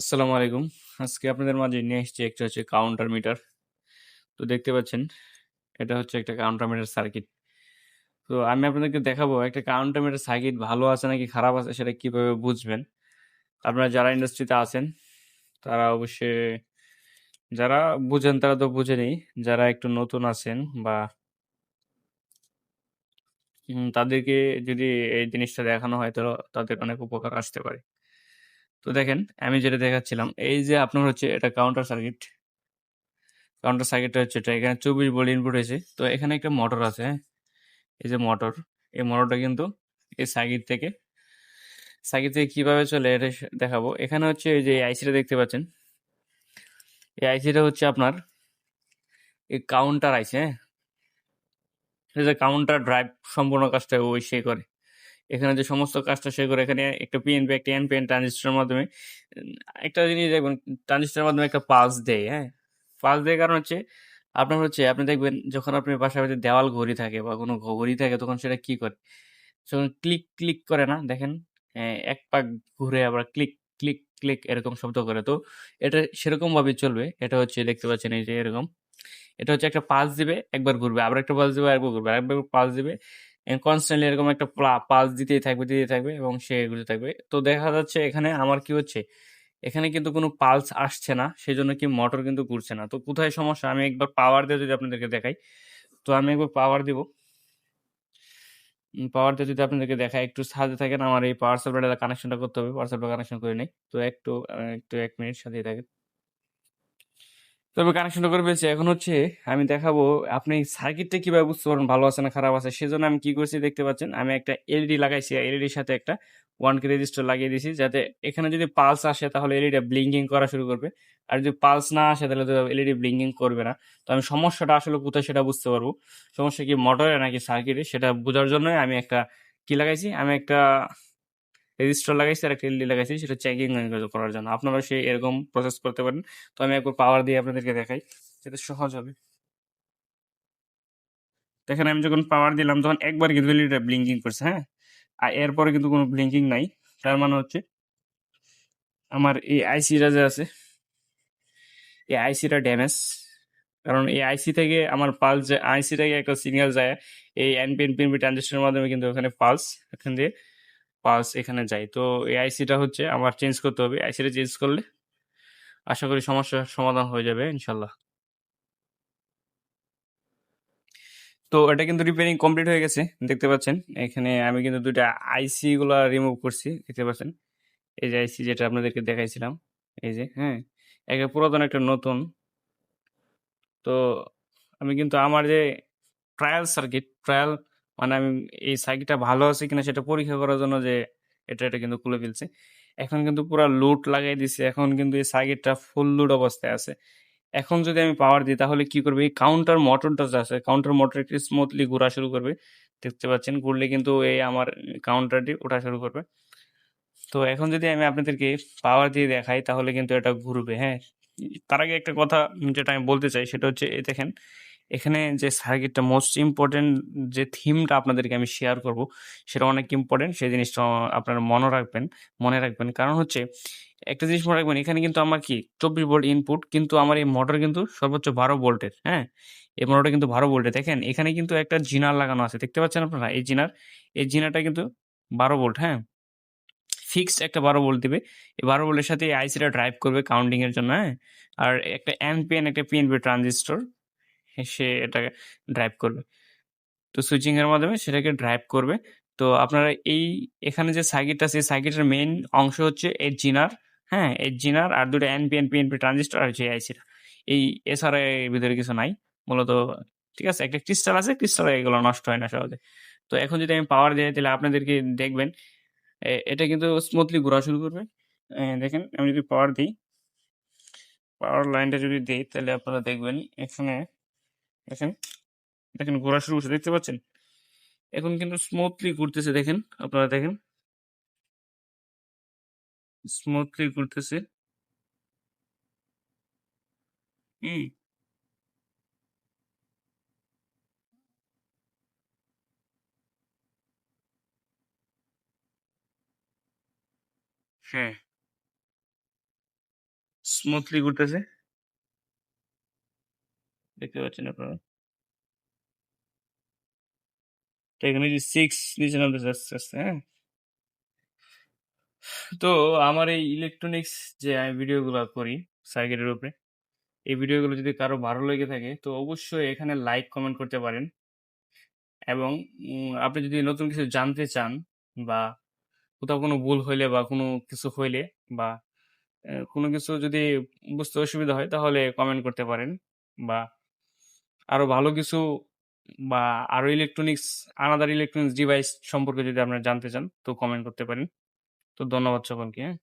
আসসালামু আলাইকুম। আজকে আপনাদের মাঝে নিয়ে এসেছি একটা হচ্ছে কাউন্টার মিটার। তো দেখতে পাচ্ছেন, এটা হচ্ছে একটা কাউন্টার মিটার সার্কিট। তো আমি আপনাদেরকে দেখাবো একটা কাউন্টার মিটার সার্কিট ভালো আছে নাকি খারাপ আছে সেটা কীভাবে বুঝবেন। আপনারা যারা ইন্ডাস্ট্রিতে আছেন, তারা অবশ্যই যারা বুঝেন তারা তো বুঝেনই। যারা একটু নতুন আছেন বা তাদেরকে যদি এই জিনিসটা দেখানো হয় তো তাদের অনেক উপকার আসতে পারে। তো দেখেন আমি যেটা দেখাচ্ছিলাম, এই যে আপনার হচ্ছে এটা কাউন্টার সার্কিট। কাউন্টার সার্কিটটা হচ্ছে এটা। এখানে ২৪ ভোল্ট ইনপুট হয়েছে। তো এখানে একটা মোটর আছে, হ্যাঁ? এই যে মোটর, এই মোটরটা কিন্তু এই সার্কিট থেকে সার্কিট থেকে কীভাবে চলে এটা দেখাবো। এখানে হচ্ছে এই যে আইসিটা দেখতে পাচ্ছেন। এই আইসিটা হচ্ছে আপনার এই কাউন্টার আইসি, হ্যাঁ? যে কাউন্টার ড্রাইভ সম্পূর্ণ কাজটা ওই সে করে। এখানে যে সমস্ত কাজটা সে করে এখানে একটা পিএনপি, একটা এনপিএন ট্রানজিস্টরের মাধ্যমে একটা জিনিস দেখবেন ট্রানজিস্টরের মাধ্যমে একটা পালস দেয়, হ্যাঁ? পালস দেয় কারণ হচ্ছে আপনার হচ্ছে আপনি দেখবেন যখন বাসার ভিতরে দেওয়াল ঘড়ি থাকে বা কোনো ঘড়ি থাকে তখন সেটা কি করে? যখন ক্লিক, ক্লিক করে না? দেখেন এক পাক ঘুরে আবার ক্লিক, ক্লিক, ক্লিক এরকম শব্দ করে। তো এটা সেরকমভাবে চলবে। এটা হচ্ছে দেখতে পাচ্ছেন এই যে এরকম। এটা হচ্ছে একটা পালস দিবে, একবার ঘুরবে, আবার একটা পালস দিবে, আরেকবার ঘুরবে, আরেকবার পালস দিবে। কনস্ট্যান্টলি এরকম একটা প্লা পালস দিতেই থাকবে, দিতেই থাকবে এবং সে ঘুরতে থাকবে। তো দেখা যাচ্ছে এখানে আমার কি হচ্ছে? এখানে কিন্তু কোনো পালস আসছে না। সেই জন্য কি মোটর কিন্তু ঘুরছে না। তো কোথায় সমস্যা? আমি একবার পাওয়ার দিয়ে যদি আপনাদেরকে দেখাই। তো আমি একবার পাওয়ার দিব। পাওয়ার দিয়ে যদি আপনাদেরকে দেখাই, একটু সাথে থাকেন। আমার এই পাওয়ার সাপ্লাইটা কানেকশনটা করতে হবে। পাওয়ার সাপ্লাই কানেকশন করে নেই। তো একটু একটু এক মিনিট সাথেই থাকেন। তবে কানেকশনটা করে ফেলছি। এখন হচ্ছে আমি দেখাবো আপনি সার্কিটটা কীভাবে বুঝতে পারবেন ভালো আছে না খারাপ আছে। সেজন্য আমি কি করছি দেখতে পাচ্ছেন। আমি একটা এলইডি লাগাইছি। এলইডির সাথে একটা ওয়ান কে রেজিস্টার লাগিয়ে দিয়েছি। যাতে এখানে যদি পালস আসে তাহলে এলইডিটা ব্লিংকিং করা শুরু করবে। আর যদি পালস না আসে তাহলে তো এলইডি ব্লিংকিং করবে না। তো আমি সমস্যাটা আসলে কোথায় সেটা বুঝতে পারব। সমস্যা কি মোটরে নাকি সার্কিটে সেটা বোঝার জন্যই আমি একটা কি লাগাইছি? আমি একটা রেজিস্টার লাগাইছি আর একটা এলইডি লাগাইছি সেটা চেকিং করার জন্য। আপনারাও সেই এরকম প্রসেস করতে পারেন। তো আমি একবার পাওয়ার দিয়ে আপনাদেরকে দেখাই। যাতে সহজ হবে। দেখেন আমি যখন পাওয়ার দিলাম তখন একবার কিন্তু এলইডিটা ব্লিংকিং করছে, হ্যাঁ? আর এরপরে কিন্তু কোনো ব্লিংকিং নাই। তার মানে হচ্ছে আমার এই আইসিটা যে আছে এই আইসিটা ড্যামেজ। কারণ এই আইসি থেকে আমার পালস যে আইসি থেকে একটা সিগন্যাল যায় এই এনপিএন, পিএনপি ট্রানজিস্টরের মাধ্যমে কিন্তু ওখানে পালস এখান দিয়ে পালস এখানে যাই তো এই আইসিটা হচ্ছে আমার চেঞ্জ করতে হবে। আইসিটা চেঞ্জ করলে আশা করি সমস্যার সমাধান হয়ে যাবে ইনশাল্লাহ। তো এটা কিন্তু রিপেয়ারিং কমপ্লিট হয়ে গেছে। দেখতে পাচ্ছেন। এখানে আমি কিন্তু ২ টা আইসি গুলা রিমুভ করছি। দেখতে পাচ্ছেন। এই যে আইসি যেটা আপনাদেরকে দেখাইছিলাম। এই যে, হ্যাঁ? একটা পুরাতন একটা নতুন। তো আমি কিন্তু আমার যে ট্রায়াল সার্কিট, ট্রায়াল মানে আমি এই সার্কিটটা ভালো আছে কিনা সেটা পরীক্ষা করার জন্য যে এটা, এটা কিন্তু খুলে ফেলছি। এখন কিন্তু পুরা লোড লাগাই দিছে এখন কিন্তু এই সার্কিটটা ফুল লোড অবস্থায় আছে। এখন যদি আমি পাওয়ার দিই তাহলে কি করবে? এই কাউন্টার মোটরটা যে আছে, কাউন্টার মোটর একটু স্মুথলি ঘোরা শুরু করবে। দেখতে পাচ্ছেন ঘুরলে কিন্তু এই আমার কাউন্টারটি ওঠা শুরু করবে। তো এখন যদি আমি আপনাদেরকে পাওয়ার দিয়ে দেখাই তাহলে কিন্তু এটা ঘুরবে, হ্যাঁ? তার আগে একটা কথা যেটা আমি বলতে চাই সেটা হচ্ছে এই দেখেন, এখানে যে সার্কিটটা মোস্ট ইম্পোর্টেন্ট যে থিমটা আপনাদেরকে আমি শেয়ার করব সেটা অনেক ইম্পোর্টেন্ট। সেই জিনিসটা আপনারা মনে রাখবেন মনে রাখবেন। কারণ হচ্ছে একটা জিনিস মনে রাখবেন এখানে কিন্তু আমার কি ২৪ ভোল্ট ইনপুট কিন্তু আমার এই মোটর কিন্তু সর্বোচ্চ ১২ ভোল্টের, হ্যাঁ? এই মোটরটা কিন্তু ১২ ভোল্টের। দেখেন এখানে কিন্তু একটা জিনার লাগানো আছে। দেখতে পাচ্ছেন আপনারা? এই জিনার। এই জিনারটা কিন্তু ১২ ভোল্ট, হ্যাঁ? ফিক্সড একটা ১২ ভোল্ট দিবে। এই ১২ ভোল্টের সাথে আইসিটা ড্রাইভ করবে কাউন্টিংয়ের জন্য, হ্যাঁ? আর একটা এনপিএন একটা পিএনপি ট্রানজিস্টর সে এটাকে ড্রাইভ করবে। তো সুইচিং এর মাধ্যমে সেটাকে ড্রাইভ করবে। তো আপনারা এই এখানে যে সার্কিটটা এই সার্কিটের মেইন অংশ হচ্ছে এই জিনার, হ্যাঁ? এই জিনার আর ২ টা এনপিএন, পিএনপি ট্রানজিস্টর আর হচ্ছে আইসিটা। এই এছাড়া এর ভিতরে কিছু নাই। মূলত ঠিক আছে? একটা ক্রিস্টাল আছে, ক্রিস্টালে এগুলো নষ্ট হয় না সহজে। তো এখন যদি আমি পাওয়ার দেই তাহলে আপনাদেরকে দেখবেন এটা কিন্তু স্মুথলি ঘোরা শুরু করবে। দেখেন আমি যদি পাওয়ার দিই পাওয়ার লাইনটা যদি দিই তাহলে আপনারা দেখবেন এখানে দেখেন, দেখেন ঘোরা শুরু করছে দেখতে পাচ্ছেন? এখন কিন্তু স্মুথলি ঘুরতেছে দেখেন, আপনারা দেখেন। স্মুথলি ঘুরতেছে। হ্যাঁ। স্মুথলি ঘুরতেছে। দেখতে পাচ্ছেন আপনারা। তো এখানে যে সিক্স নিচে আস্তে, আস্তে, হ্যাঁ? তো আমার এই ইলেকট্রনিক্স যে আমি ভিডিওগুলো করি সার্কিটের উপরে, এই ভিডিওগুলো যদি কারও ভালো লেগে থাকে তো অবশ্যই এখানে লাইক, কমেন্ট করতে পারেন। এবং আপনি যদি নতুন কিছু জানতে চান বা কোথাও কোনো ভুল হইলে বা কোনো কিছু হইলে বা কোনো কিছু যদি বুঝতে অসুবিধা হয় তাহলে কমেন্ট করতে পারেন। বা আরও ভালো কিছু বা আরও ইলেকট্রনিক্স আনাদার ইলেকট্রনিক্স ডিভাইস সম্পর্কে যদি আপনারা জানতে চান তো কমেন্ট করতে পারেন। তো ধন্যবাদ সকলকে, হ্যাঁ?